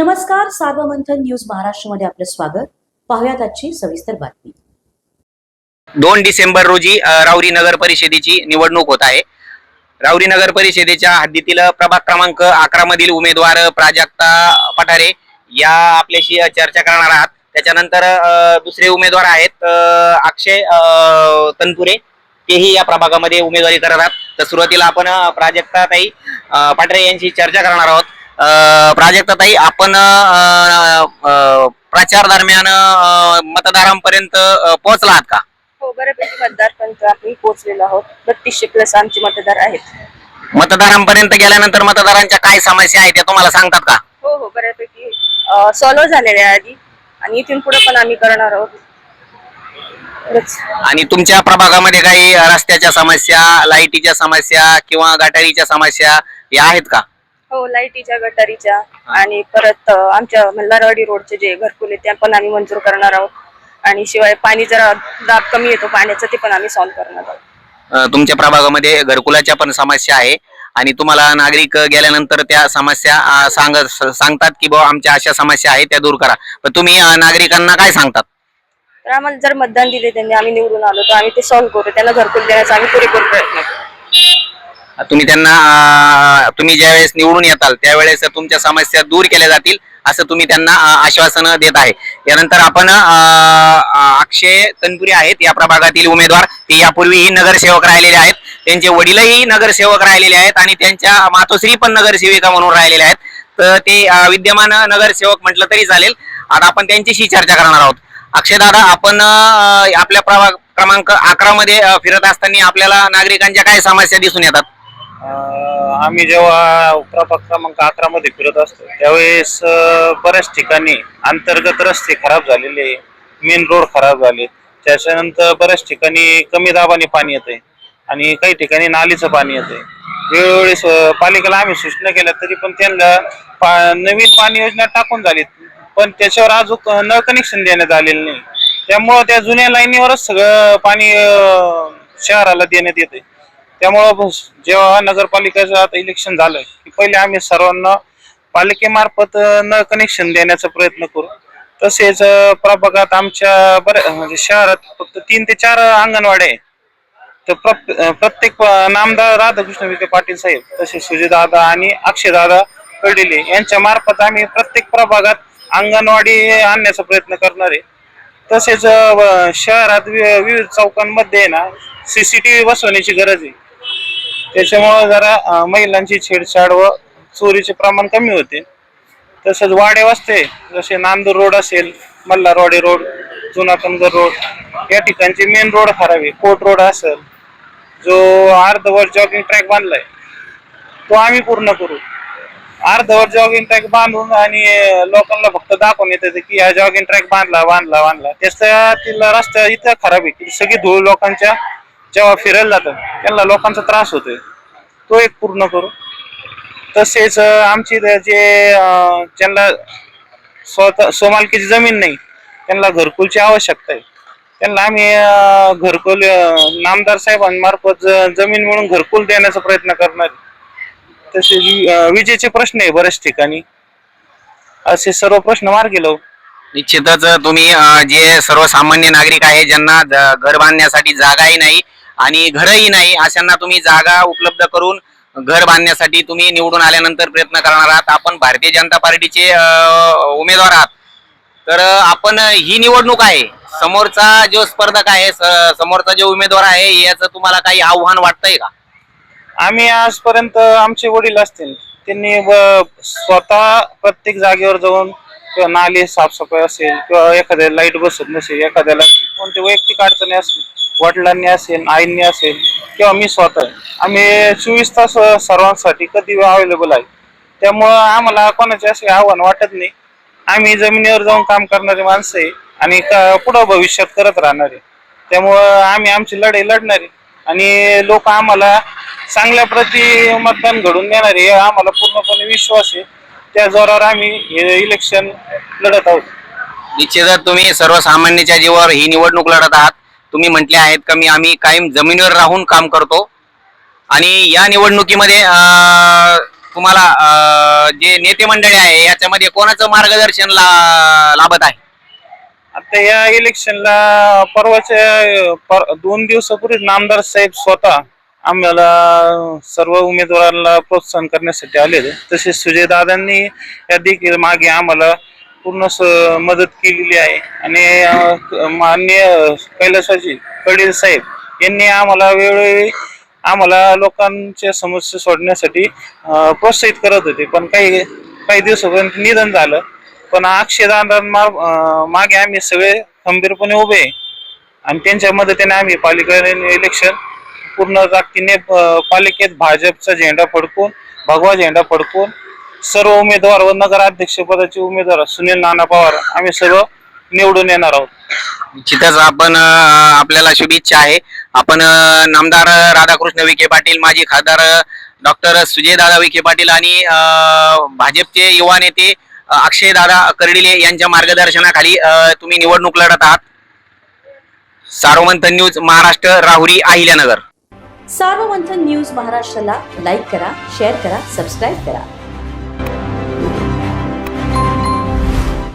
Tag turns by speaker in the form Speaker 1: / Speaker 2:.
Speaker 1: नमस्कार सार्वमंथन न्यूज महाराष्ट्रमध्ये आपलं स्वागत. पाहुयात आजची सविस्तर बातमी.
Speaker 2: दोन डिसेंबर रोजी राऊरी नगर परिषदेची निवडणूक होत आहे. राऊरी नगर परिषदेच्या हद्दीतील प्रभाग क्रमांक अकरा मधील उमेदवार प्राजक्ता पठारे या आपल्याशी चर्चा करणार आहात. त्याच्यानंतर दुसरे उमेदवार आहेत अक्षय तनपुरे. तेही या प्रभागामध्ये उमेदवारी करत आहात. तर सुरुवातीला आपण प्राजक्ता ताई अ, पठारे यांची चर्चा करणार आहोत. अ, प्राजक्ता ताई आपण प्रचार दरम्यान मतदारांपर्यंत पोहोचला आहात का?
Speaker 3: हो बऱ्यापैकी मतदारपर्यंत आम्ही पोहोचलेलो आहोत. बत्तीसशे प्लस आमचे मतदार आहेत.
Speaker 2: मतदारांपर्यंत गेल्यानंतर मतदारांच्या काय समस्या आहेत त्या तुम्हाला सांगतात का?
Speaker 3: हो हो बऱ्यापैकी सॉल्व्ह झालेले आहे आधी. आणि इथून पुढे पण आम्ही करणार आहोत.
Speaker 2: आणि तुमच्या प्रभागामध्ये काही रस्त्याच्या समस्या लाईटीच्या समस्या किंवा गटारीच्या समस्या या आहेत का?
Speaker 3: हो लाईटीच्या गटारीच्या आणि परत अं, आमच्या मल्हारवाडी रोडचे जे घरकुल आहे त्या पण आम्ही मंजूर करणार आहोत. आणि शिवाय पाणी जरा दाब कमी येतो पाण्याचं ते पण आम्ही सॉल्व्ह करणार आहोत.
Speaker 2: अ, तुमच्या प्रभागामध्ये घरकुलाच्या पण समस्या आहे आणि तुम्हाला नागरिक गेल्यानंतर त्या समस्या अ, सांग सांगतात की बाबा आमच्या अशा समस्या आहेत त्या दूर करा. पण तुम्ही अ, नागरिकांना काय सांगतात?
Speaker 3: तर आम्हाला जर मतदान दिले त्यांनी आम्ही निवडून आलो तर आम्ही ते सॉल्व्ह करू. त्यांना घरकुल देण्याचा आम्ही पुरेपूर प्रयत्न करू.
Speaker 2: तुम्ही त्यांना तुम्ही ज्यावेळेस निवडून येताल त्यावेळेस तुमच्या समस्या दूर केल्या जातील असं तुम्ही त्यांना आश्वासनं आश्वासन देत आहे. यानंतर आपण अक्षय तनपुरे आहेत या प्रभागातील उमेदवार. ते यापूर्वीही नगरसेवक राहिलेले आहेत. त्यांचे वडीलही नगरसेवक राहिलेले आहेत आणि त्यांच्या मातोश्री पण नगरसेविका म्हणून राहिलेल्या आहेत. तर ते विद्यमान नगरसेवक म्हटलं तरी चालेल. आता आपण त्यांच्याशी चर्चा करणार आहोत. अक्षय दादा आपण आपल्या प्रभाग क्रमांक अकरा मध्ये फिरत असताना आपल्याला नागरिकांच्या काय समस्या दिसून येतात?
Speaker 4: आम्ही जेव्हा प्रभाग क्रमांक अकरा मध्ये फिरत असतो त्यावेळेस बऱ्याच ठिकाणी अंतर्गत रस्ते खराब झालेले मेन रोड खराब झाले. त्याच्यानंतर बऱ्याच ठिकाणी कमी दाबाने पाणी येते आणि काही ठिकाणी नालीचं पाणी येते वेळोवेळी पालिकेला आम्ही सूचना केल्या तरी पण त्यांना पा- नवीन पाणी योजना टाकून झाली पण त्याच्यावर अजून नळ कनेक्शन देण्यात आलेलं नाही. त्यामुळं त्या जुन्या लाईनीवरच सगळं पाणी शहराला देण्यात येते त्यामुळं बस जेव्हा नगरपालिकेचं आता इलेक्शन झालं की पहिले आम्ही सर्वांना पालिकेमार्फत न कनेक्शन देण्याचा प्रयत्न करू. तसेच प्रभागात आमच्या बऱ्या म्हणजे शहरात फक्त तीन ते चार अंगणवाड्या आहे तर प्रत्येक नामदार राधाकृष्ण विखे पाटील साहेब तसेच सुजयदादा आणि अक्षयदादा कडिले यांच्या मार्फत आम्ही प्रत्येक प्रभागात अंगणवाडी आणण्याचा प्रयत्न करणार आहे. तसेच शहरात वि- विविध चौकांमध्ये आहे ना सीसीटीव्ही बसवण्याची गरज आहे. त्याच्यामुळं जरा महिलांची छेडछाड व चोरीचे प्रमाण कमी होते. तसंच वाडे वस्ते जसे नांदूर रोड असेल मल्हारवाडी रोड जुना कनगर रोड या ठिकाणचे मेन रोड खराब आहे. कोट रोड असेल जो अर्धवर जॉगिंग ट्रॅक बांधलाय तो आम्ही पूर्ण करू. अर्धवर जॉगिंग ट्रॅक बांधून आणि लोकांना फक्त दाखवून येतं की हा जॉगिंग ट्रॅक बांधला बांधला बांधला. त्याचा तिला रस्ता इथं खराब आहे. की सगळी धूळ लोकांच्या जेव्हा फिरायला जातात त्यांना लोकांचा त्रास होतोय. तो एक पूर्ण करू तसेच आमची इथं जे ज्यांना स्वतः स्वमालकीची जमीन नाही त्यांना घरकुलची आवश्यकता आहे. त्यांना आम्ही घरकुल नामदार साहेबांमार्फत ज- जमीन मिळून घरकुल देण्याचा प्रयत्न करणार तसेच वि- विजेचे प्रश्न आहे बऱ्याच ठिकाणी. असे सर्व प्रश्न मार्गी लावू.
Speaker 2: निश्चितच तुम्ही जे सर्वसामान्य नागरिक आहे ज्यांना घर बांधण्यासाठी जागाही नाही आणि घरही नाही अशांना तुम्ही जागा उपलब्ध करून घर बांधण्यासाठी तुम्ही निवडून आल्यानंतर प्रयत्न करणार आहात. आपण भारतीय जनता पार्टीचे उमेदवार आहात. तर आपण ही निवडणूक आहे. समोरचा जो स्पर्धक आहे समोरचा जो उमेदवार आहे याचं तुम्हाला काही आव्हान वाटतंय का?
Speaker 4: आम्ही आजपर्यंत आमचे वडील असतील त्यांनी स्वतः प्रत्येक जागेवर जाऊन किंवा नाली साफसफाई असेल किंवा एखाद्या लाइट बसत नसेल एखाद्याला कोणती वैयक्तिक अडचणी असेल वडिलांनी असेल आईंनी असेल किंवा मी स्वतः आम्ही चोवीस तास सर्वांसाठी कधी अवेलेबल आहे. त्यामुळं आम्हाला कोणाचे असे आव्हान वाटत नाही. आम्ही जमिनीवर जाऊन काम करणारे माणसं आहे आणि पुढं भविष्यात करत राहणार आहे. त्यामुळं आम्ही आमची लढाई लढणार आहे. आणि लोक आम्हाला चांगल्या प्रती मतदान घडून देणार आहे आम्हाला पूर्णपणे विश्वास आहे. त्या जोरावर आम्ही हे इलेक्शन लढत आहोत.
Speaker 2: निश्चितच तुम्ही सर्वसामान्याच्या जीवावर ही निवडणूक लढत आहात. तुम्ही म्हटले आहेत का मी आम्ही कायम जमिनीवर राहून काम करतो. आणि या निवडणुकीमध्ये तुम्हाला जे नेते मंडळी आहे याच्यामध्ये कोणाचं मार्गदर्शन ला- लाभत आहे?
Speaker 4: आता या इलेक्शनला परवाच्या पर, दोन दिवसापूर्वी नामदार साहेब स्वतः आम्हाला सर्व उमेदवारांना प्रोत्साहन करण्यासाठी आले तसेच सुजय दादांनी या देखील मागे आम्हाला पूर्ण मदत केलेली आहे. आणि मान्य माननीय कैलासवाजी कडील साहेब यांनी आम्हाला वेळोवेळी आम्हाला लोकांच्या समस्या सोडण्यासाठी प्रोत्साहित करत होते. पण काही काही दिवसापर्यंत निधन झालं. पण अक्षयदान मागे आम्ही सगळे खंबीरपणे उभे आहे. आणि त्यांच्या मदतीने आम्ही पालिका इलेक्शन पूर्ण ताकदीने पालिकेत भाजपचा झेंडा फडकून भगवा झेंडा फडकून सर्व उमेदवार व नगराध्यक्ष पदाचे उमेदवार सुनील नाना पवार आम्ही सर्व निवडून येणार आहोत.
Speaker 2: निश्चितच आपण अं, आपल्याला शुभेच्छा आहे. आपण अं, नामदार राधाकृष्ण विखे पाटील माजी खासदार डॉक्टर सुजयदादा विखे पाटील आणि अं, भाजपचे युवा नेते अक्षय दादा कर्डिले यांच्या मार्गदर्शनाखाली अं, तुम्ही निवडणूक लढत आहात. सार्वमंथन न्यूज महाराष्ट्र राहुरी अहिल्यानगर.
Speaker 1: सार्वमंथन न्यूज महाराष्ट्राला लाईक करा शेअर करा सबस्क्राईब करा.